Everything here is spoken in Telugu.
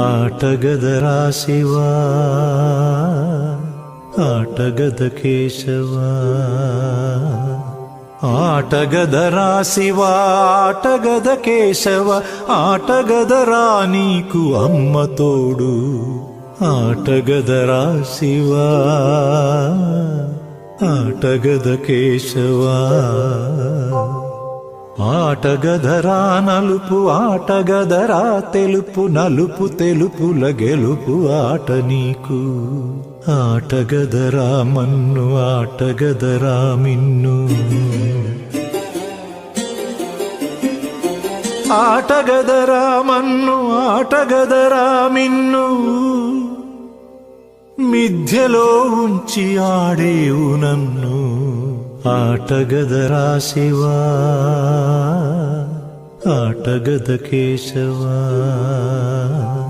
ఆటగదరా శివా ఆటగద కేశవా ఆటగదరా శివా ఆటగద కేశవ ఆటగదరా నీకు అమ్మ తోడు ఆటగదరా శివా ఆటగద కేశవా ఆటగదరా నలుపు ఆటగదరా తెలుపు నలుపు తెలుపుల గెలుపు ఆట నీకు. ఆటగదరా మన్ను ఆటగదరా మిన్ను. ఆటగదరా మన్ను ఆటగదరా మిన్ను. మిథ్యలో ఉంచి ఆడేవు నన్ను. ఆటగదరా శివా. आटग